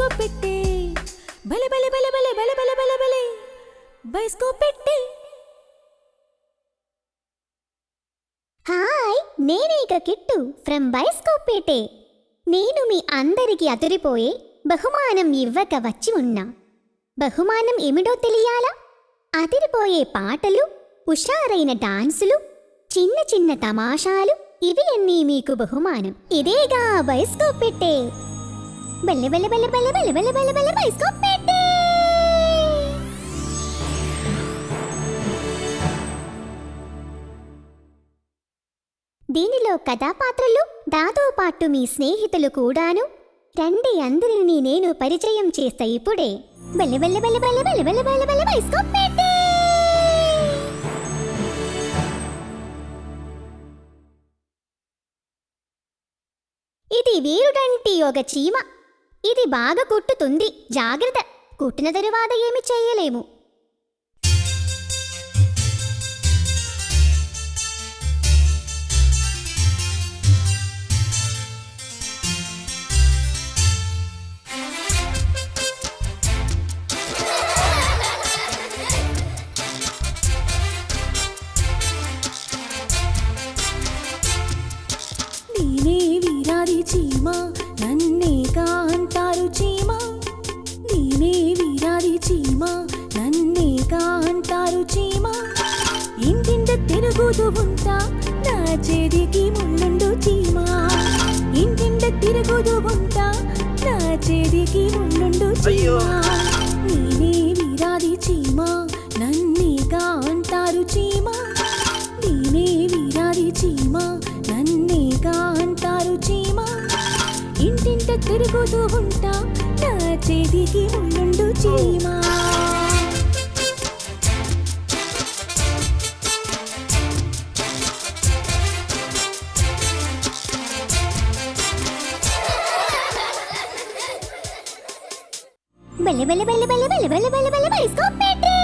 బలి బైస్కోప్ పెట్టే బలి బలి బలి బలి బలి బలి బలి బలి బైస్కోప్ పెట్టే హాయ్ నేనే ఇక కిట్టు ఫ్రమ్ బైస్కోప్ పేటే నేను మీ అందరికి అదిరిపోయే బహుమానం ఇవ్వక వచ్చి ఉన్నా. బహుమానం ఏమిటో తెలియాలా? అదిరిపోయే పాటలు హుషారైన డాన్సులు చిన్న చిన్న తమాషాలు ఇవి అన్నీ మీకు బహుమానం. ఇదేగా బైస్కోప్ పెట్టే బల్లె బల్లె బల్లె బల్లె బల్లె బల్లె బల్లె బల్లె బైస్కోప్ పెట్టే దీనిలో కథాపాత్రలు దాతోపాటు మీ స్నేహితులు కూడాను రండి అందరిని నేను పరిచయం చేస్తా ఇప్పుడే బల్లె బల్లె బల్లె బల్లె బల్లె బల్లె బల్లె బల్లె బైస్కోప్ పెట్టే ఇది వీరుడంటి ఒక చీమ ఇది బాగా కుట్టుతుంది. జాగ్రత్త. కుట్టిన తరువాత ఏమి చేయలేము. చీమ నన్నే కాంటారు చీమ. ఇంటింట తిరుగుతూ ఉంటా నా చేతికి ముళ్ళుండు చీమ. ఇంటింట తిరుగుతూ ఉంటా నా చేతికి ముళ్ళుండు చీమ. నేనే వీరాది చీమ నన్నే కాంటారు చీమ. నేనే వీరాది చీమ నన్నేగా అంటారు చీమ. ఇంటింట తిరుగుతూ ఉంటా చెదిగి ఉండు చీమా. చీమ బల్లె బల్లె బల్లె బల్లె బల్లె బల్లె బల్లె బల్లె బైస్కోప్ పెట్టే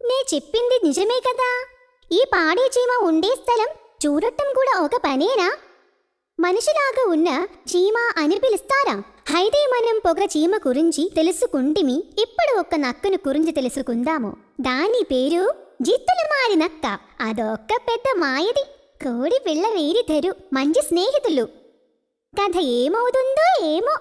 నే చెప్పింది నిజమే కదా. ఈ పాడే చీమ ఉండే స్థలం చూడటం కూడా ఒక పనేనా? మనిషిలాగా ఉన్న చీమ అని పిలుస్తారా? అయితే మనం పొగ చీమ గురించి తెలుసుకుంటిమి. ఇప్పుడు ఒక నక్కను గురించి తెలుసుకుందాము. దాని పేరు జిత్తుల మారి నక్క. అదొక్క పెద్ద మాయది. కోడి పిల్ల వేరిద్దరు మంచి స్నేహితులు. కథ ఏమవుతుందో ఏమో.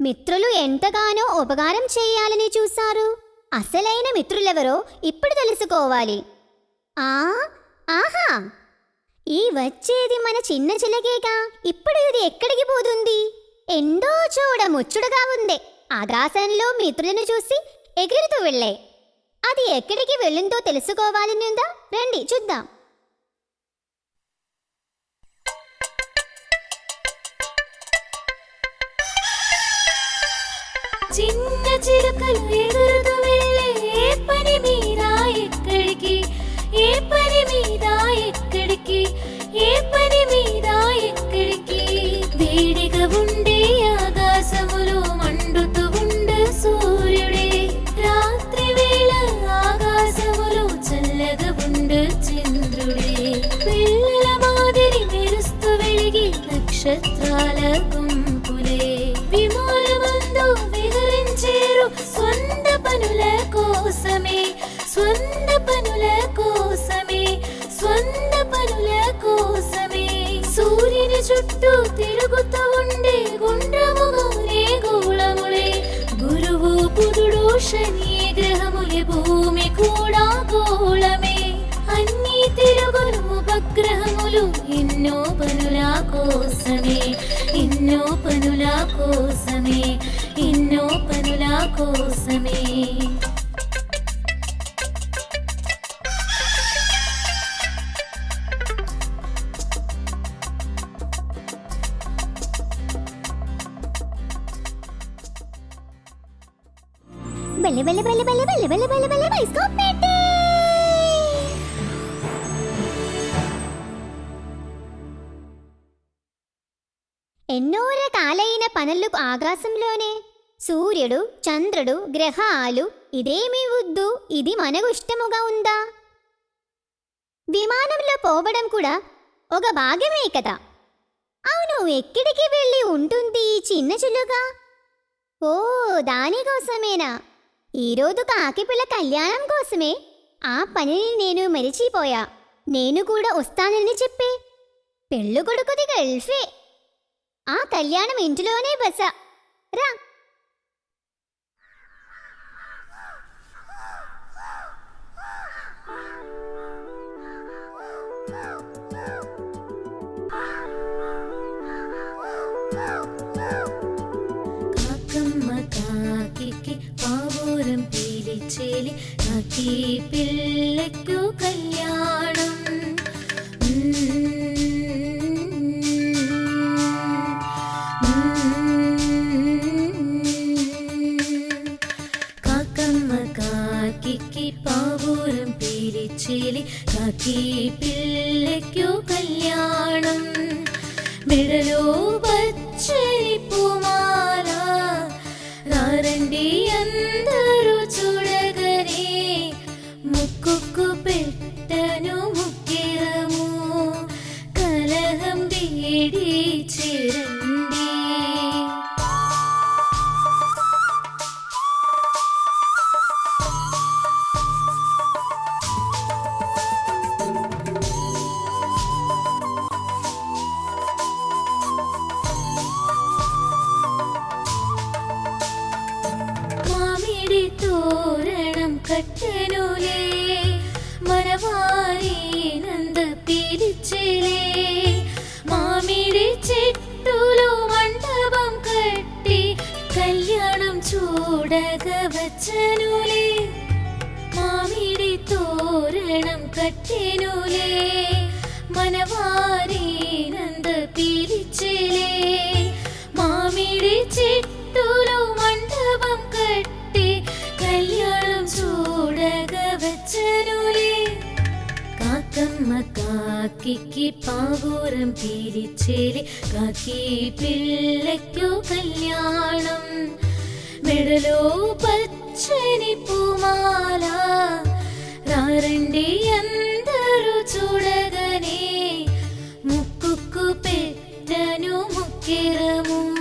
మిత్రులు ఎంతగానో ఉపకారం చేయాలని చూశారు. అసలైన మిత్రులెవరో ఇప్పుడు తెలుసుకోవాలి. ఆ ఆహా! ఈ వచ్చేది మన చిన్న చిలకేగా ఇప్పుడు ఇది ఎక్కడికి పోతుంది? ఎండో చూడ ముచ్చుడుగా ఉందే. ఆకాశంలో మిత్రులను చూసి ఎగురుతూ వెళ్ళే. అది ఎక్కడికి వెళ్ళిందో తెలుసుకోవాలని ఉందా? రండి చూద్దాం. చిలుకలు ఎగురుతూ వెళ్ళే ఏ పని మీద ఎక్కడికి ఏ పని మీద ఎక్కడికి ఏ పని మీద ఎక్కడికి వేడిగా ఉండే ఆకాశములో మండుతూ ఉండే సూర్యుడే రాత్రి వేళ ఆకాశములో చల్లగా ఉండే చంద్రుడే పిల్లల మాదిరి మెరుస్తూ వెలిగి నక్షత్రాల బల్లె బల్లె బల్లె బల్లె బల్లె బల్లె బల్లె బల్లె బైస్కోప్ పెట్టే ఎన్నో రకాలైన పనులకు ఆకాశంలోనే సూర్యుడు చంద్రుడు గ్రహాలు ఇదేమీ వద్దు ఇది మనకు ఇష్టముగా ఉందా విమానంలో పోవడం కూడా ఒక భాగమే కదా అవును ఎక్కడికి వెళ్ళి ఉంటుంది ఈ చిన్న చిలుగా ఓ దానికోసమేనా ఈరోజు కాకిపిల్ల కళ్యాణం కోసమే. ఆ పనిని నేను మెరిచిపోయా. నేను కూడా వస్తానని చెప్పి. పెళ్ళు కొడుకుది గల్ఫే ఆ కళ్యాణం ఇంటిలోనే బస. రా. ചേലി ആക്കി പിള്ളയ്ക്കു കല്യാണം. കാക്കിക്ക് പാവൂരം പിരിച്ചേലി കാക്കി പിള്ളയ്ക്കു കല്യാണം. വിടലോ കാക്കമ്മ കാക്കിക്ക് പാവൂരം പിരിച്ചേരി കാക്കി പിള്ളയ്ക്കു കല്യാണം. മെഡലോ പച്ചനി പൂമാല. റാരണ്ടി എന്തൊരു ചുടകനെ. മുക്കുക്കു പെറ്റനു മുക്കിറമും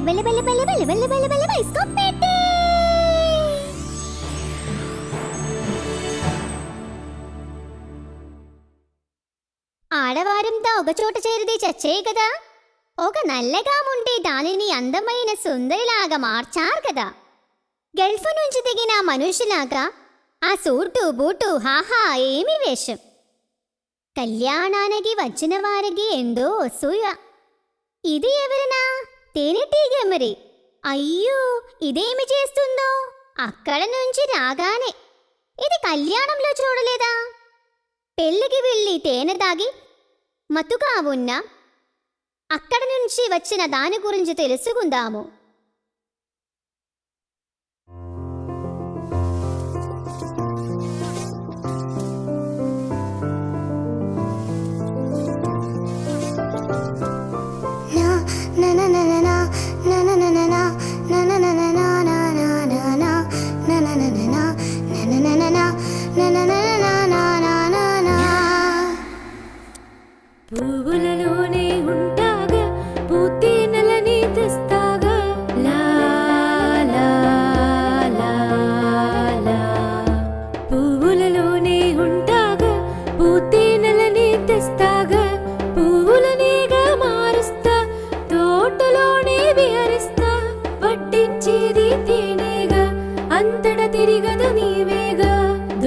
బెల్ల బెల్ల బెల్ల బెల్ల బెల్ల బెల్ల బెల్ల బెల్ల బైస్కోప్ పెట్టి ఆడవారంతా ఒకచోట చేరితే చచ్చే కదా. ఒక నల్లగా ఉంటే దానిని అందమైన సుందరిలాగా మార్చారు కదా. గల్ఫ్ నుంచి దిగిన మనుషులాగా ఆ సూటు బూటు హాహా ఏమి వేషం. కళ్యాణానికి వచ్చిన వారికి ఎందో అసూయ. ఇది ఎవరినా? తేనెటీగ మరి. అయ్యో ఇదేమి చేస్తుందో? అక్కడ నుంచి రాగానే. ఇది కళ్యాణంలో చూడలేదా? పెళ్ళికి వెళ్ళి తేనె తాగి మతుగా ఉన్న. అక్కడ నుంచి వచ్చిన దాని గురించి తెలుసుకుందాము.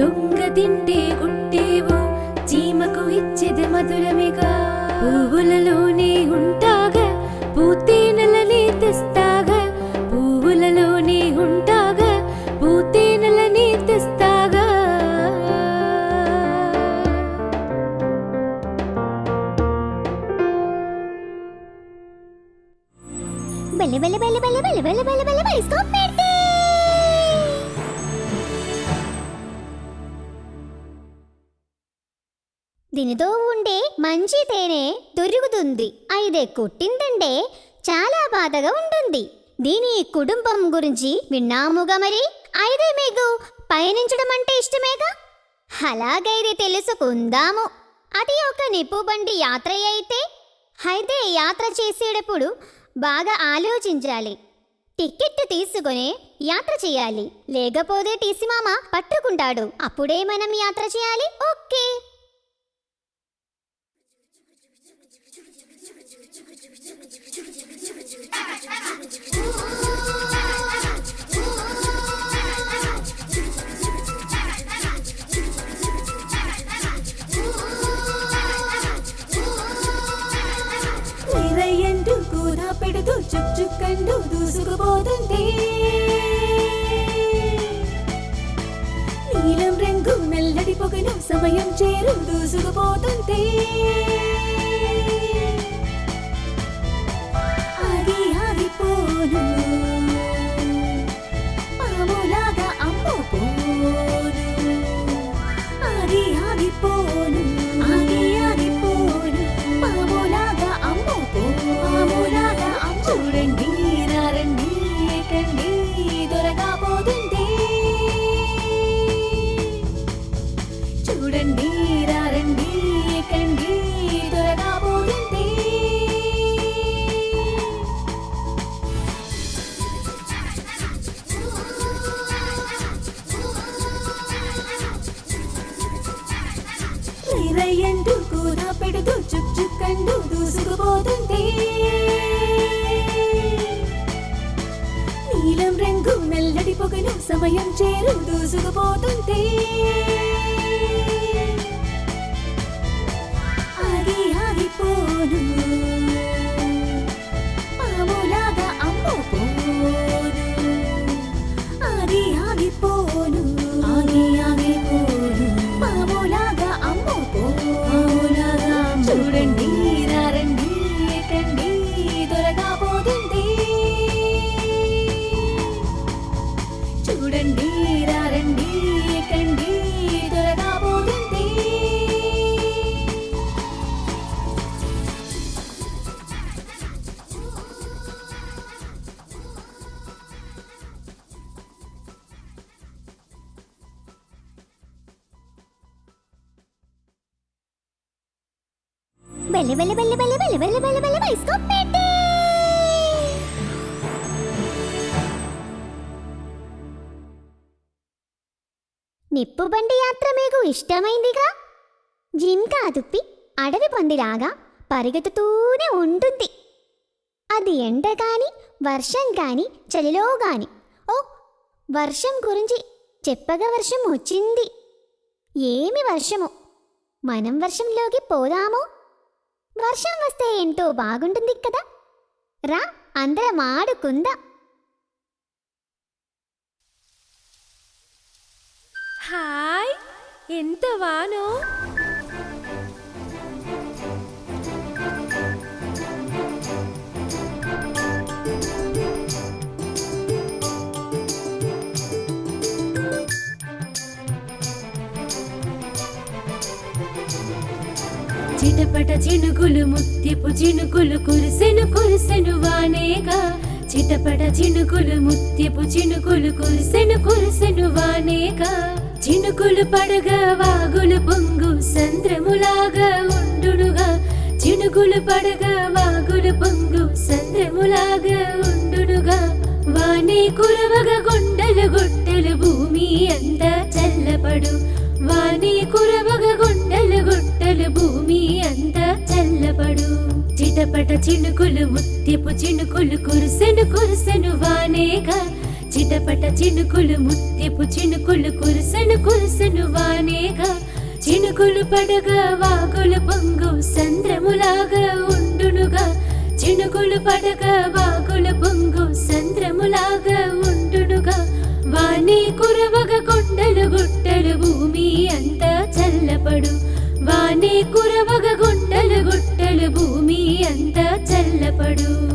దొంగ తింటే గుట్టేవు చీమకు ఇచ్చేది మధురమిగా పువ్వులలోనే ఉంటాగా పూతే నెలని తెస్తాగా పువ్వులలోనే ఉంటాగా పూతే నెలని తెస్తాగా బెల్ల బెల్ల బెల్ల బెల్ల బెల్ల బెల్ల బెల్ల బెల్ల మంచి తేనె దొరుకుతుంది. అయితే కొట్టిందంటే చాలా బాధగా ఉంటుంది. దీని కుటుంబం గురించి విన్నాముగా మరి? అయితే మీకు పయనించడం అంటే ఇష్టమేగా? అలాగైతే తెలుసుకుందాము. అది ఒక నిప్పు బండి యాత్ర అయితే. అయితే యాత్ర చేసేటప్పుడు బాగా ఆలోచించాలి. టికెట్ తీసుకొని యాత్ర చేయాలి. లేకపోతే టీసీ మామ పట్టుకుంటాడు. అప్పుడే మనం యాత్ర చేయాలి. ఓకే. నీరయ్యంటూ కూర పెడుతూ చుక్చుక్కంటూ దూసుకుపోతుంది నీలం రంగు మెల్లడి పొగను సమయం చేరు దూసుకుపోతుంది You. నిప్పుబండి యాత్ర మీకు ఇష్టమైందిగా? జింకా దుప్పి అడవి పందిలాగా పరిగెత్తుతూనే ఉంటుంది. అది ఎండ కాని వర్షం కాని చలిలో గాని. ఓ వర్షం గురించి చెప్పగా వర్షం వచ్చింది. ఏమి వర్షము? మనం వర్షంలోకి పోదాము? వర్షం వస్తే ఏంటో బాగుంటుంది కదా. రా అందరం ఆడుకుందా. హాయ్ ఎంత వానో? చిటపట చినుకులు ముత్యపు చినుకులు కురిసెను కురిసెను వానేగా. చిటపట చినుకులు ముత్యపు చినుకులు కురిసెను కురిసెను వానేగా. చినుకులు పడగా వాగులు పొంగు సంద్రములాగా ఉండునుగా. చినుకులు పడగా వాగులు పొంగు సంద్రములాగా ఉండునుగా. వానే కురవగా గుండెలు గుట్టలు భూమి అంతా చల్లపడు. వానే కురవగా గుండెలు గుట్టలు భూమి అంతా చల్లపడు. చిటపట చినుకులు ముత్యపు చినుకులు కురుసెను కురుసెను వానేగా. చిటపట చినుకులు ముత్యపు చినుకులు కురుసను కురుసను వానేగా. చినుకులు పడగా వాగులు పొంగు సంద్రములాగా ఉండునుగా. చినుకులు పడగా వాగులు పొంగు సంద్రములాగా ఉండునుగా. వానే కురవగ కొండలు గుట్టలు భూమి అంతా చల్లపడు. వానే కురవగ గుండలు గుట్టలు భూమి అంతా చల్లపడు.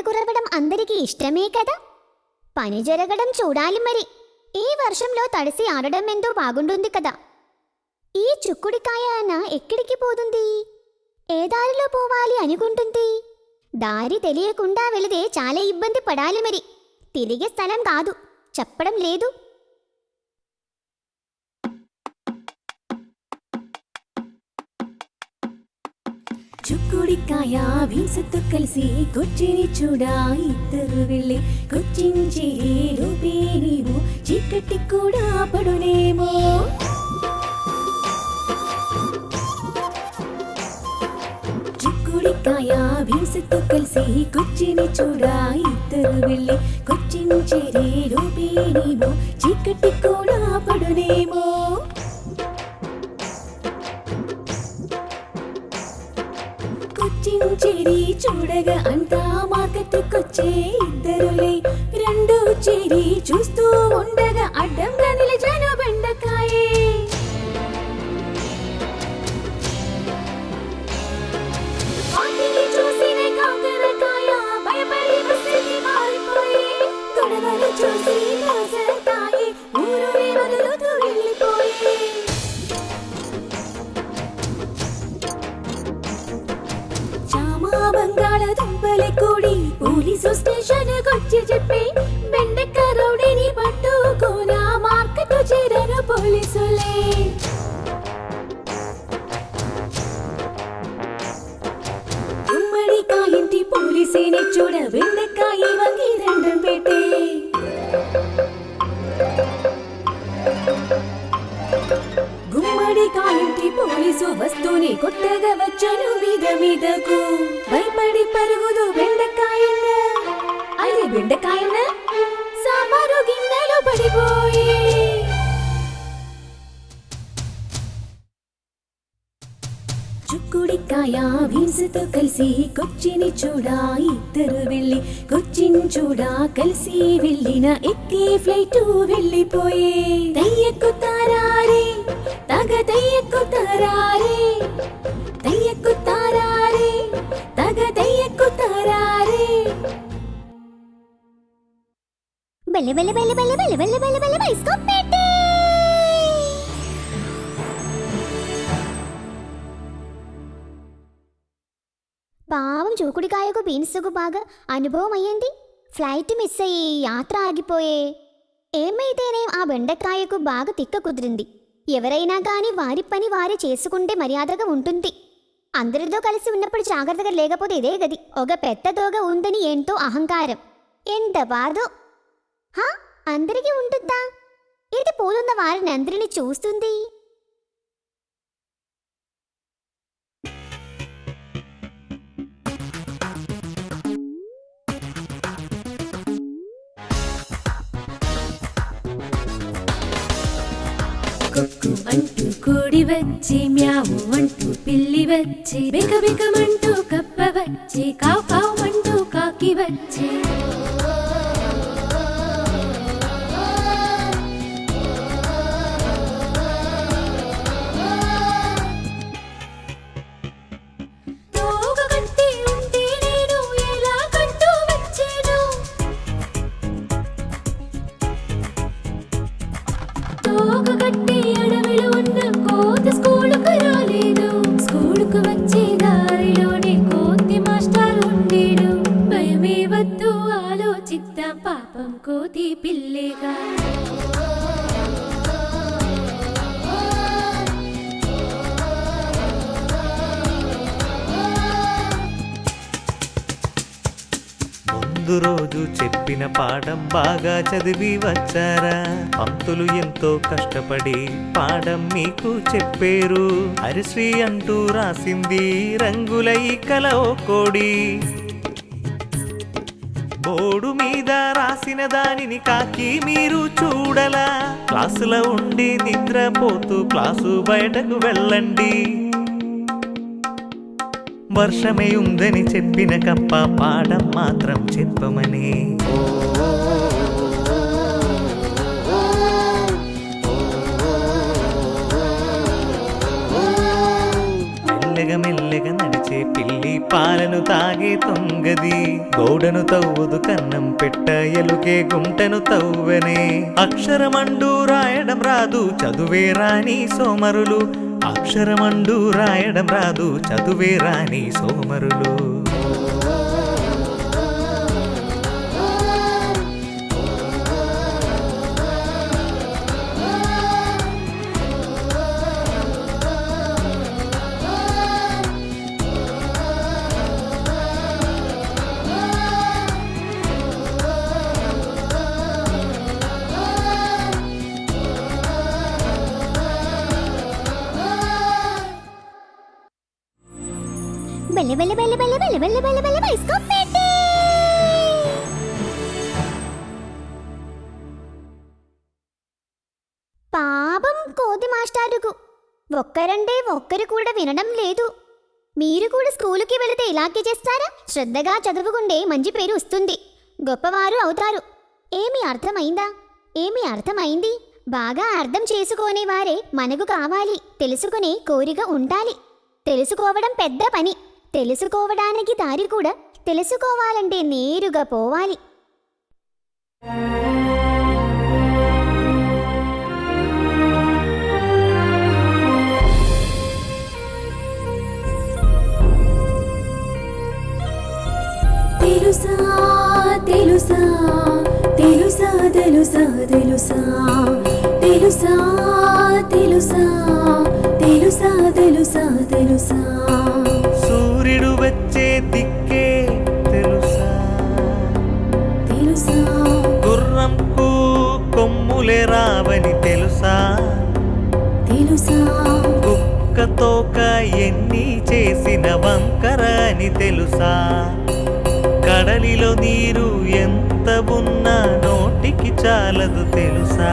వాన కురవడం అందరికీ ఇష్టమే కదా? పని జరగడం చూడాలి మరి. ఈ వర్షంలో తడిసి ఆడడం ఎంతో బాగుంటుంది కదా. ఈ చుక్కుడికాయ అన ఎక్కడికి పోతుంది? ఏ దారిలో పోవాలి అనుకుంటుంది? దారి తెలియకుండా వెళితే చాలా ఇబ్బంది పడాలి మరి. తిరిగే స్థలం కాదు. చెప్పడం లేదు. చుక్కుడికాయ వీసతో కలిసి కొచ్చిని చూడా ఇద్దరు వెళ్ళి కొచ్చించి రూపే నీవు చీకటి కూడా పడునేమో. చిక్కుడికాయ వీసతో కలిసి కొచ్చిని చూడా ఇద్దరు వెళ్ళి కొచ్చించేరి రూపే నీవు చీకటి కూడా పడునేమో. కొచ్చించేరి చూడగా అంతా మార్కెట్కొచ్చే ఇద్దరులే. రెండు చేరి చూస్తూ వస్తూనే కొట్టగా వచ్చాను మీద మీదకు. భయపడి పరుగుదు బెండకాయన్న. అది బెండకాయన్న? సాంబారు గిన్నెలో పడిపోయి. చుక్కుడికాయ వీసుతో కలిసి కొచ్చిని చూడా ఇద్దరు వెళ్ళి కొచ్చిని చూడా కలిసి వెళ్ళిన ఎక్కి ఫ్లైట్ వెళ్ళిపోయే. దయ్యక్కుతారారే తగ దయ్యక్కుతారారే దయ్యక్కుతారారే తగ దయ్యక్కుతారారే బెల్ల బెల్ల బెల్ల బెల్ల బెల్ల బెల్ల బెల్ల బెల్ల బైస్కోప్ పెట్టి పావం చూకుడికాయకు బీన్సుకు బాగా అనుభవం అయ్యింది ఫ్లైట్ మిస్ అయ్యి యాత్ర ఆగిపోయే ఏమైతేనేం ఆ బెండకాయకు బాగా తిక్క కుదిరింది ఎవరైనా కానీ వారి పని వారే చేసుకుంటే మర్యాదగా ఉంటుంది. అందరితో కలిసి ఉన్నప్పుడు జాగ్రత్తగా లేకపోతే ఇదే గది. ఒక పెద్ద దోగ ఉందని ఎంతో అహంకారం. ఎంత బాధో. హా? అందరికీ ఉంటుందా? ఇది పోతున్న వారిని అందరినీ చూస్తుంది. అంటూ కోడి వచ్చి మ్యావు అంటూ పిల్లి వచ్చి బిక బికమంటూ కప్ప వచ్చి కావు కావు అంటూ కాకి వచ్చి. పాఠం బాగా చదివి వచ్చారా? పంతులు ఎంతో కష్టపడి పాఠం మీకు చెప్పారు. హరిశ్రీ అంటూ రాసింది రంగుల ఈ కల ఓ కోడి. బోర్డు మీద రాసిన దానిని కాకి మీరు చూడలా. క్లాసులో ఉండి నిద్రపోతూ క్లాసు బయటకు వెళ్ళండి. వర్షమే ఉందని చెప్పిన కప్ప పాఠం మాత్రం చెప్పమని. ఓ మెల్లగా మెల్లగా నడిచే పిల్లి పాలను తాగే తొంగది. గోడను తవ్వుదు కన్నం పెట్ట ఎలుకే గుంటను తవ్వనే. అక్షరమండు రాయడం రాదు చదువే రాని సోమరులు. అక్షరమండు రాయడం రాదు చదువే రాని సోమరులు. బెల్ల బెల్ల బెల్ల బెల్ల బెల్ల బెల్ల పాపం కోతి మాస్టారుకు ఒక్కరంటే ఒక్కరు కూడా వినడం లేదు మీరు కూడా స్కూలుకి వెళితే ఇలాగే చేస్తారా శ్రద్ధగా చదువుకుండే మంచి పేరు వస్తుంది గొప్పవారు అవుతారు ఏమి అర్థమైందా ఏమి అర్థమైంది బాగా అర్థం చేసుకునేవారే మనకు కావాలి తెలుసుకునే కోరిక ఉండాలి తెలుసుకోవడం పెద్ద పని తెలుసుకోవడానికి దారి కూడా తెలుసుకోవాలంటే నేరుగా పోవాలి. తెలుసా తెలుసా తెలుసా తెలుసా తెలుసా తెలుసా తెలుసా తెలుసా తెలుసా తెలుసా. తోక ఎన్ని చేసిన వంకర అని తెలుసా? కడలిలో నీరు ఎంత ఉన్నా నోటికి చాలదు తెలుసా?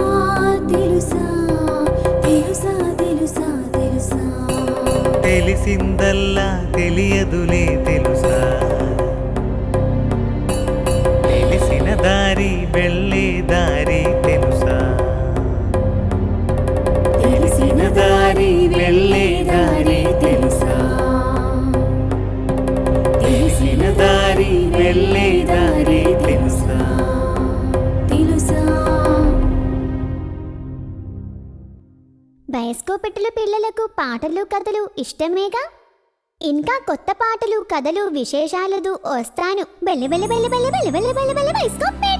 తెలిసిందల్లా తెలియదులే తెలుసా? తెలిసిన దారి వెళ్ళే దారి తెలుసా? తెలిసిన దారి వెళ్ళే దారి తెలుసా? తెలిసిన దారి వెళ్ళే బయస్కోపెట్టుల పిల్లలకు పాటలు కథలు ఇష్టమేగా ఇంకా కొత్త పాటలు కథలు విశేషాలదు వస్తాను బెల్లి బెల్లి బెల్లి బెల్లి బెల్లి బెల్లి బెల్లి బెల్లి